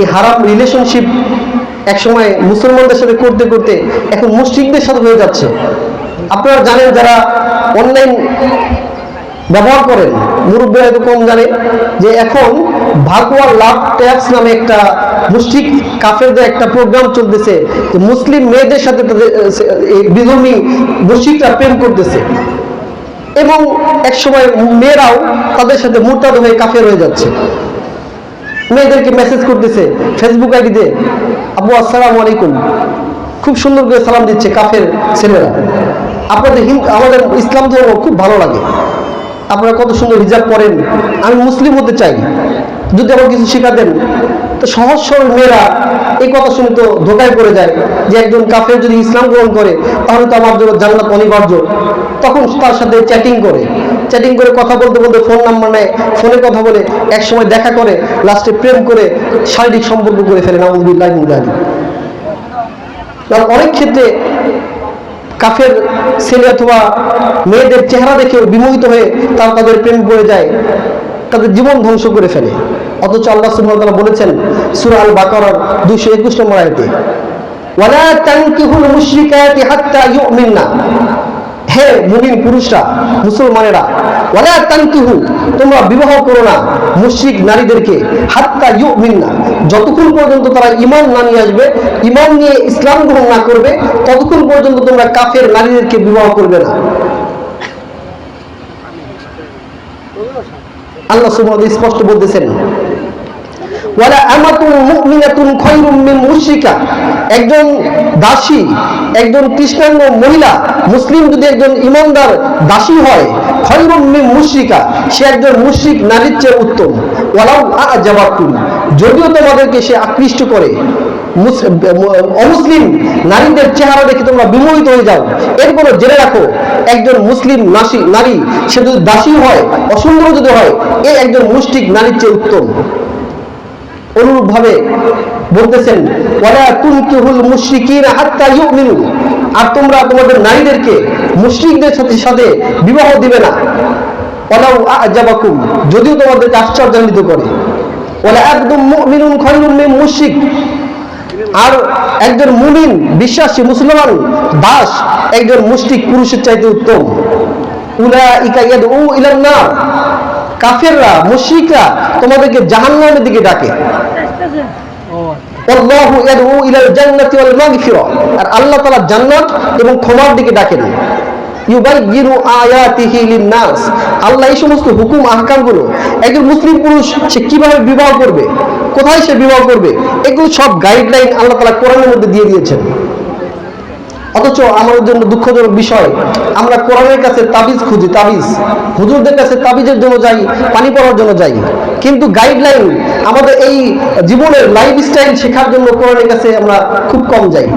এই হারাম রিলেশনশিপ একসময় মুসলমানদের সাথে করতে করতে এখন মুসলিমদের সাথে হয়ে যাচ্ছে। আপনারা জানেন যারা অনলাইন ব্যবহার করেন মুরব্বী হয়তো কম জানে যে এখন ভাগওয়ার লাভ ট্যাক্স নামে একটা মুসলিম কাফেরদের একটা প্রোগ্রাম চলতেছে। যে মুসলিম মেয়েদের সাথে তাদের বিধর্মী মুসিকরা প্রেম করতেছে। এবং একসময় মেয়েরাও তাদের সাথে মোরতাদ হয়ে কাফের হয়ে যাচ্ছে। মেয়েদেরকে মেসেজ করতেছে ফেসবুক আইডিতে আবু, আসসালামু আলাইকুম। খুব সুন্দর করে সালাম দিচ্ছে কাফের ছেলেরা। আপনাদের হিন্দু আমাদের ইসলাম ধর্ম খুব ভালো লাগে। আপনারা কত সুন্দর হিজাব করেন আমি মুসলিম হতে চাই। যদি আমার কিছু শেখাতেন, তো সহজ সরল মেয়েরা এই কথা শুনে তো ধোকায় পড়ে যায় যে একজন কাফের যদি ইসলাম গ্রহণ করে, তাহলে তো আমার জন্য জান্নাত অনিবার্য। তখন তার সাথে চ্যাটিং করে। চ্যাটিং করে কথা বলতে বলতে ফোন নাম্বার নেয় ফোনে কথা বলে এক সময় দেখা করে লাস্টে প্রেম করে, শারীরিক সম্পর্ক করে ফেলে, নাউজুবিল্লাহ মুদালি অনেক ক্ষেত্রে কাফের ছেলে অথবা মেয়েদের চেহারা দেখে বিমোহিত হয়ে তারা তাদের প্রেম করে যায়, তাদের জীবন ধ্বংস করে ফেলে। অথচ আল্লাহ সুবহানাহু বলেছেন, সূরা আল বাকারার 221 নম্বর আয়াতে যতক্ষণ পর্যন্ত তারা ঈমান না নিয়ে আসবে, ঈমান নিয়ে ইসলাম গ্রহণ না করবে, ততক্ষণ পর্যন্ত তোমরা কাফের নারীদেরকে বিবাহ করবে না। আল্লাহ স্পষ্ট বলতেছেন একজন দাসী, একজন কৃষ্ণাঙ্গ মহিলা, মুসলিম যদি একজন ইমানদার দাসী হয়, খায়রুম মিন মুশরিকা, সে একজন মুশরিক নারীর চেয়ে উত্তম। ওয়ালাউ আজাবাকুম যদিও তোমাদেরকে সে আকৃষ্ট করে। মুস- অমুসলিম নারীদের চেহারা দেখে তোমরা বিমোহিত হয়ে যাও। এরপরও জেনে রাখো, একজন মুসলিম নাসি, নারী, সে যদি দাসী হয়, অসুন্দর যদি হয়, এ একজন মুষ্টিক নারীর চেয়ে উত্তম। অনুরূপভাবে বলতেছেন, ওয়ালা তুনকিহুল মুশরিকিনা হাত্তা ইউমিনু। আর তোমরা তোমাদের নারীদেরকে মুশরিকদের সাথে সাথে বিবাহ দিবে না। ওয়ালাউ আজাবাকুম, যদিও তোমাদেরকে আশ্চর্যান্বিত করে। ওয়ালা একদম মুমিনুন খায়রুম মিন মুশরিক। আর একজন মুমিন বিশ্বাসী মুসলমান দাস একজন মুশরিক পুরুষের চাইতে উত্তম। উলাইকা কাফেররা, মুশরিকরা তোমাদেরকে জাহান্নামের দিকে ডাকে। আর আল্লাহ তালা জান্নাত এবং ক্ষমার দিকে ডাকেন আল্লাহ এই সমস্ত হুকুম আহকামগুলো একজন মুসলিম পুরুষ সে কীভাবে বিবাহ করবে কোথায় সে বিবাহ করবে এগুলো সব গাইডলাইন আল্লাহ তালা কোরআনের মধ্যে দিয়ে দিয়েছেন। অথচ আমাদের জন্য দুঃখজনক বিষয়, আমরা কোরআনের কাছে তাবিজ খুঁজি, তাবিজ। হুজুরদের কাছে তাবিজের জন্য যাই, পানি পড়ার জন্য যাই। কিন্তু গাইডলাইন আমাদের এই জীবনের লাইফস্টাইল শেখার জন্য কোরআনের কাছে আমরা খুব কম যাই।